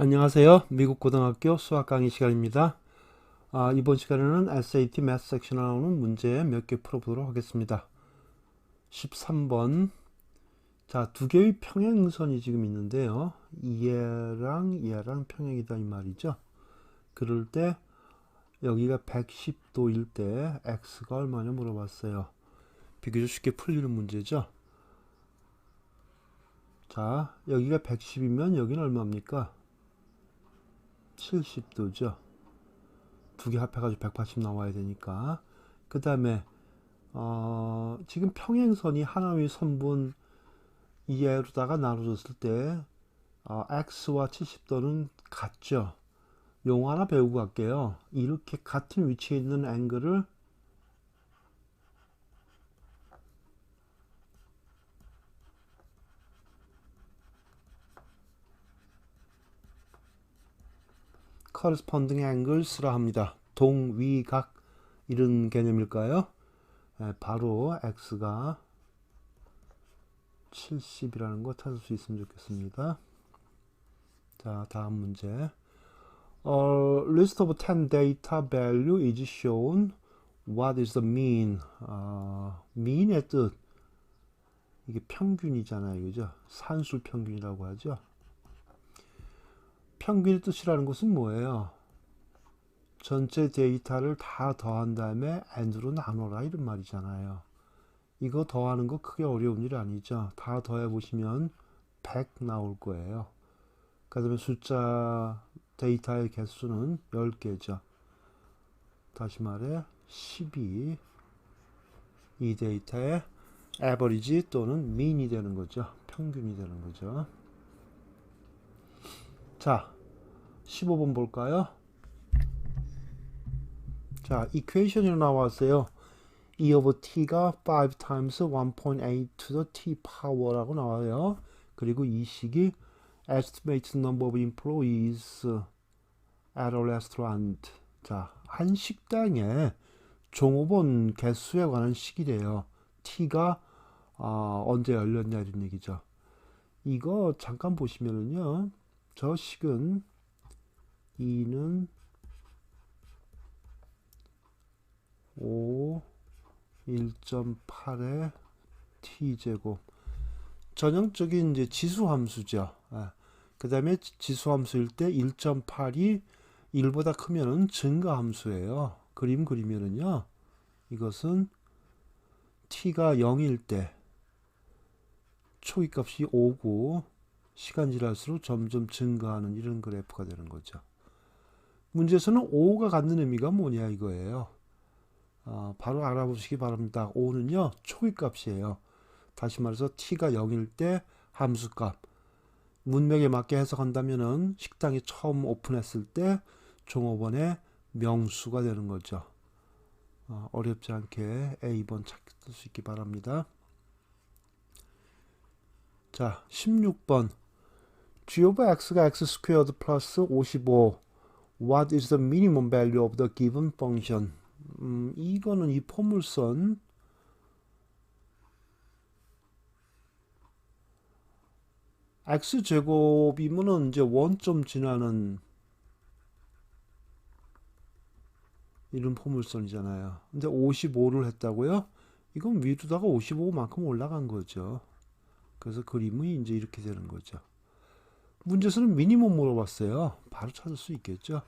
안녕하세요. 미국 고등학교 수학 강의 시간입니다. 아, 이번 시간에는 SAT 매스 섹션에 나오는 문제 몇 개 풀어보도록 하겠습니다. 13번. 자, 두 개의 평행선이 지금 있는데요. 얘랑 얘랑 평행이다 이 말이죠. 그럴 때 여기가 110도일 때 x가 얼마냐 물어봤어요. 비교적 쉽게 풀리는 문제죠. 자, 여기가 110이면 여기는 얼마입니까? 70도죠. 두 개 합해가지고 180 나와야 되니까. 그 다음에, 어, 지금 평행선이 하나의 선분 이하로다가 나눠졌을 때, 어, x와 70도는 같죠. 용어 하나 배우고 갈게요. 이렇게 같은 위치에 있는 앵글을 corresponding angles라 합니다. 동위각 이런 개념일까요? 네, 바로 x가 70이라는 거 찾을 수 있으면 좋겠습니다. 자, 다음 문제. 어, list of 10 data value is shown. What is the mean? 어, mean의 뜻. 이게 평균이잖아요. 그죠? 산술 평균이라고 하죠. 평균의 뜻이라는 것은 뭐예요? 전체 데이터를 다 더한 다음에 n으로 나눠라 이런 말이잖아요. 이거 더하는 거 크게 어려운 일 아니죠. 다 더해 보시면 100 나올 거예요. 그 다음에 숫자 데이터의 개수는 10개죠. 다시 말해 12. 이 데이터의 에버리지 또는 민이 되는 거죠. 평균이 되는 거죠. 자, 15번 볼까요? 자, 이퀘이션이 나왔어요. E of t가 5 times 1.8 to the t power라고 나와요. 그리고 이 식이 estimated number of employees at a restaurant. 자, 한 식당에 종업원 개수에 관한 식이래요. t가 어, 언제 열렸냐 이런 얘기죠. 이거 잠깐 보시면은요. 저 식은 2는 5 1.8의 t제곱 전형적인 이제 지수 함수죠. 아, 그 다음에 지수 함수일 때 1.8이 1보다 크면은 증가 함수예요. 그림 그리면은요. 이것은 t가 0일 때 초기 값이 5고 시간 지날수록 점점 증가하는 이런 그래프가 되는 거죠. 문제에서는 5가 갖는 의미가 뭐냐 이거예요. 어, 바로 알아보시기 바랍니다. 5는요 초기 값이에요. 다시 말해서 t가 0일 때 함수값. 문맥에 맞게 해석한다면은 식당이 처음 오픈했을 때 종업원의 명수가 되는 거죠. 어, 어렵지 않게 A번 찾을 수 있기 바랍니다. 자, 16번. g of x가 x squared 플러스 55. What is the minimum value of the given function? 음, 이거는 이 포물선 x 제곱이면은 이제 원점 지나는 이런 포물선이잖아요. 근데 55를 했다고요? 이건 위로다가 55만큼 올라간 거죠. 그래서 그림이 이제 이렇게 되는 거죠. 문제에서는 미니멈 물어봤어요. 바로 찾을 수 있겠죠.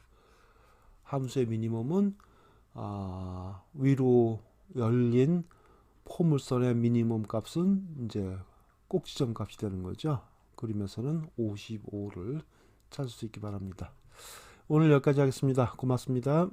함수의 미니멈은 아, 위로 열린 포물선의 미니멈 값은 이제 꼭지점 값이 되는 거죠. 그림에서는 55를 찾을 수 있기 바랍니다. 오늘 여기까지 하겠습니다. 고맙습니다.